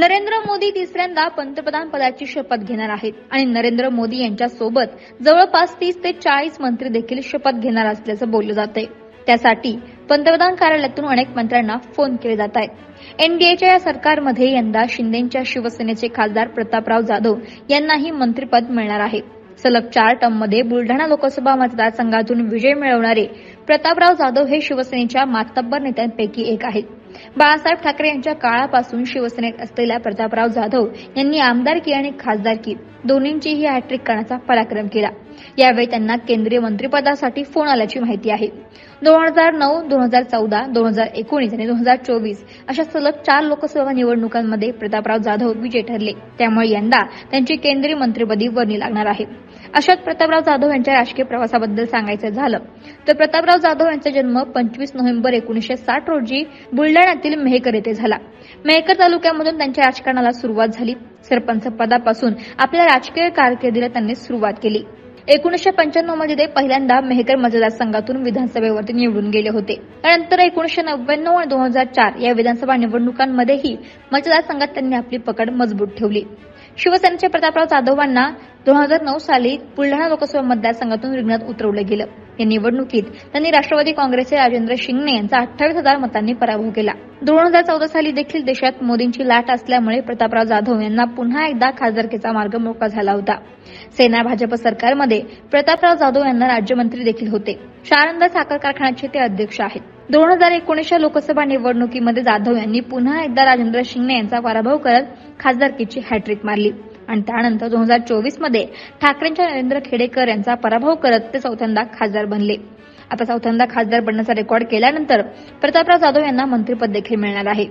नरेंद्र मोदी तिसऱ्यांदा पंतप्रधान पदाची शपथ घेणार आहेत. आणि नरेंद्र मोदी यांच्या सोबत जवळपास तीस ते चाळीस मंत्री देखील शपथ घेणार असल्याचं बोललं जातंय. त्यासाठी पंतप्रधान कार्यालयातून अनेक मंत्र्यांना फोन केले जात आहेत. एनडीएच्या या सरकारमध्ये यंदा शिंदेच्या शिवसेनेचे खासदार प्रतापराव जाधव यांनाही मंत्रिपद मिळणार आहे. सलग चार टर्ममध्ये बुलढाणा लोकसभा मतदारसंघातून विजय मिळवणारे प्रतापराव जाधव हे शिवसेनेच्या मातब्बर नेत्यांपैकी एक आहेत. बाळासाहेब ठाकरे यांच्या काळापासून शिवसेनेत असलेल्या प्रतापराव जाधव यांनी आमदारकी आणि खासदारकी दोन्हींचीही हॅट्रिक करण्याचा पराक्रम केला. यावेळी त्यांना केंद्रीय मंत्रिपदासाठी फोन आल्याची माहिती आहे. दोन हजार नऊ दोन हजार चौदा दोन हजार एकोणीस आणि दोन हजार चोवीस अशा सलग चार लोकसभा निवडणुकांमध्ये प्रतापराव जाधव विजय ठरले. त्यामुळे यंदा त्यांची केंद्रीय मंत्रिपदी वर्णी लागणार आहे. अशात प्रतापराव जाधव यांच्या राजकीय प्रवासाबद्दल सांगायचं झालं तर प्रतापराव जाधव यांचा जन्म पंचवीस नोव्हेंबर एकोणीसशे साठ रोजी बुलढाण्यातील मेहकर येथे झाला. मेहकर तालुक्यामधून त्यांच्या राजकारणाला सुरुवात झाली. सरपंच पदापासून आपल्या राजकीय कारकिर्दीला त्यांनी सुरुवात केली. एकोणीसशे पंच्याण्णवमध्ये ते पहिल्यांदा मेहकर मतदारसंघातून विधानसभेवरती निवडून गेले होते. त्यानंतर एकोणीसशे नव्याण्णव आणि दोन हजार चार या विधानसभा निवडणुकांमध्येही मतदारसंघात त्यांनी आपली पकड मजबूत ठेवली. शिवसेनेचे प्रतापराव जाधवांना दोन हजार नऊ साली बुलढाणा लोकसभा मतदारसंघातून रिंगणात उतरवलं गेलं. या निवडणुकीत त्यांनी राष्ट्रवादी काँग्रेसचे राजेंद्र शिंगणे यांचा अठ्ठावीस हजार मतांनी पराभव केला. दोन हजार चौदा साली देखील देशात मोदींची लाट असल्यामुळे प्रतापराव जाधव यांना पुन्हा एकदा खासदारकीचा मार्ग मोकळा झाला होता. सेना भाजप सरकारमध्ये प्रतापराव जाधव यांना राज्यमंत्री देखील होते. शारंदा साखर कारखान्याचे ते अध्यक्ष आहेत. दोन हजार एकोणीसच्या लोकसभा निवडणुकीमध्ये जाधव यांनी पुन्हा एकदा राजेंद्र शिंगणे यांचा पराभव करत खासदारकीची हॅट्रिक मारली. आणि त्यानंतर दोन हजार चोवीसमध्ये ठाकरेंच्या नरेंद्र खेडेकर यांचा पराभव करत ते चौथ्यांदा खासदार बनले. आता चौथ्यांदा खासदार बनण्याचा रेकॉर्ड केल्यानंतर प्रतापराव जाधव यांना मंत्रिपद देखील मिळणार आहे.